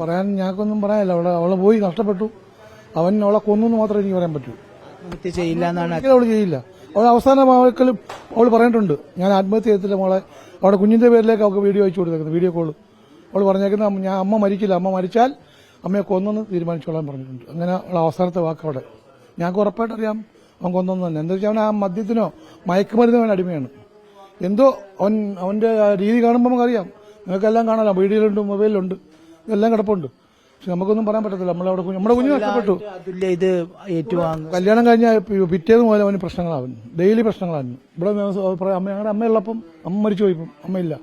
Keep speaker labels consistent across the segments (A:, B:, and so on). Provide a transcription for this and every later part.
A: പറയാൻ ഞങ്ങൾക്കൊന്നും പറയാനില്ല. അവളെ അവളെ പോയി നഷ്ടപ്പെട്ടു. അവൻ അവളെ കൊന്നു മാത്രമേ എനിക്ക് പറയാൻ പറ്റൂ.
B: ആത്മഹത്യ ചെയ്യില്ല എന്നാണ്
A: അവൾ ചെയ്യില്ല. അവൾ അവസാന വാക്കിലും അവൾ പറഞ്ഞിട്ടുണ്ട്. ഞാൻ ആത്മഹത്യ ചെയ്തില്ല മോളെ. അവിടെ കുഞ്ഞിന്റെ പേരിലേക്ക് അവൾക്ക് വീഡിയോ അയച്ചു കൊടുത്തേക്കുന്നത് വീഡിയോ കോൾ. അവൾ പറഞ്ഞേക്കുന്ന ഞാൻ അമ്മ മരിക്കില്ല. അമ്മ മരിച്ചാൽ അമ്മയെ കൊന്നെന്ന് തീരുമാനിച്ചോളാൻ പറഞ്ഞിട്ടുണ്ട്. അങ്ങനെ അവളെ അവസാനത്തെ വാക്ക് അവിടെ. ഞങ്ങൾക്ക് ഉറപ്പായിട്ട് അറിയാം അവൻ കൊന്നെന്ന് തന്നെ. എന്താ വെച്ചാൽ അവൻ ആ മദ്യത്തിനോ മയക്കുമരുന്നോ അവൻ അടിമയാണ്. എന്തോ അവൻ അവന്റെ രീതി കാണുമ്പോൾ നമുക്കറിയാം. നിങ്ങൾക്കെല്ലാം കാണാലോ. വീഡിയോയിലുണ്ട് മൊബൈലിലുണ്ട്. ഇതെല്ലാം കിടപ്പുണ്ട്. പക്ഷെ നമുക്കൊന്നും പറയാൻ പറ്റത്തില്ല. നമ്മളവിടെ അവിടെ നമ്മുടെ കുഞ്ഞു നഷ്ടപ്പെട്ടു.
B: അതുല്യ ഇത് ഏറ്റുവാങ്ങും.
A: കല്യാണം കഴിഞ്ഞ പിറ്റേന്ന് മുതൽ അവന് പ്രശ്നങ്ങളാവും ഡെയിലി പ്രശ്നങ്ങളായിരുന്നു ഇവിടെ അമ്മ ഞങ്ങളുടെ അമ്മയുള്ളപ്പം അമ്മ മരിച്ചു പോയിപ്പം അമ്മയില്ല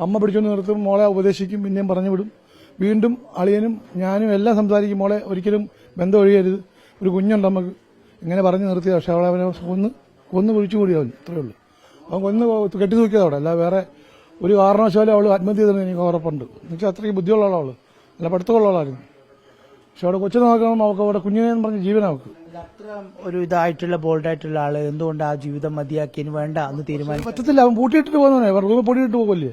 A: അമ്മ പിടിച്ചൊന്ന് നിർത്തും. മോളെ ഉപദേശിക്കും. പിന്നെയും പറഞ്ഞു വിടും. വീണ്ടും അളിയനും ഞാനും എല്ലാം സംസാരിക്കും. മോളെ ഒരിക്കലും ബന്ധം ഒഴിയരുത്. ഒരു കുഞ്ഞുണ്ട് നമുക്ക് ഇങ്ങനെ പറഞ്ഞു നിർത്തിയത് പക്ഷെ അവളെ അവനെ കൊന്ന് കൊന്ന് കുഴിച്ചു കൂടി അവൻ ഇത്രയേ ഉള്ളൂ. അവൻ കൊന്ന് കെട്ടി തൂക്കിയതവിടെ. അല്ല വേറെ ഒരു കാരണവശാലും അവൾ ആത്മഹത്യ ചെയ്തെന്ന് എനിക്ക് ഉറപ്പുണ്ട്. എന്നുവെച്ചാൽ അത്രയ്ക്ക് ബുദ്ധിയുള്ള ആളവൾ നല്ല പഠിത്തമുള്ള ആളായിരുന്നു പക്ഷെ അവിടെ കൊച്ചു നോക്കണം അവൾക്ക് അവിടെ കുഞ്ഞിനെ എന്ന് പറഞ്ഞ ജീവനാവക്ക്
B: അത്ര ഒരു ഇതായിട്ടുള്ള ബോൾഡായിട്ടുള്ള ആൾ എന്തുകൊണ്ട് ആ ജീവിതം മതിയാക്കിയതിന് വേണ്ട എന്ന് തീരുമാനിച്ചു
A: പറ്റത്തില്ല അവൻ പൂട്ടിയിട്ടിട്ട് പോകുന്നവനെ. റൂമിൽ പൂട്ടിയിട്ട് പോകില്ലേ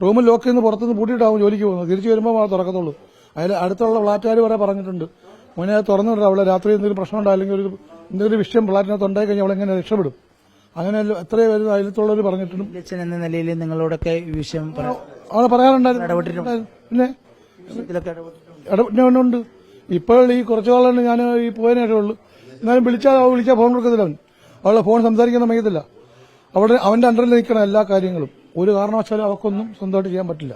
A: റൂമിൽ ലോക്ക് ചെയ്യുന്ന പുറത്തുനിന്ന് പൂട്ടിയിട്ടാവും ജോലിക്ക് പോകുന്നത്. തിരിച്ചു വരുമ്പോൾ അവിടെ തുറക്കത്തുള്ളൂ. അതിൽ അടുത്തുള്ള ഫ്ലാറ്റുകാർ വരെ പറഞ്ഞിട്ടുണ്ട്. മോനെ അത് അവളെ രാത്രി എന്തെങ്കിലും പ്രശ്നം ഉണ്ടായി അല്ലെങ്കിൽ ഒരു എന്തെങ്കിലും വിഷയം ഫ്ലാറ്റിനകത്ത് ഉണ്ടായി കഴിഞ്ഞാൽ അവളെങ്ങനെ രക്ഷപ്പെടും? അങ്ങനെ എത്രയും പേര് അതിലത്തുള്ളവർ പറഞ്ഞിട്ടുണ്ട്.
B: എന്ന നിലയിൽ നിങ്ങളോടൊക്കെ ഈ വിഷയം
A: അവളെ പറയാറുണ്ടായിരുന്നു. പിന്നെ?
B: ഇതിലൊക്കെ.
A: ഇടപെട്ടുണ്ട് ഇപ്പോൾ ഈ കുറച്ചു കാലമാണ് ഞാൻ ഈ പോയതിനേ ഉള്ളൂ. എന്നാലും വിളിച്ചാൽ അവൾ വിളിച്ചാൽ ഫോൺ കൊടുക്കത്തില്ല അവൻ. അവളെ ഫോൺ സംസാരിക്കാൻ സമയത്തില്ല അവിടെ അവന്റെ അണ്ടറിൽ നിൽക്കണം എല്ലാ കാര്യങ്ങളും. ഒരു കാരണവശാലും അവക്കൊന്നും സ്വന്തമായിട്ട് ചെയ്യാൻ പറ്റില്ല.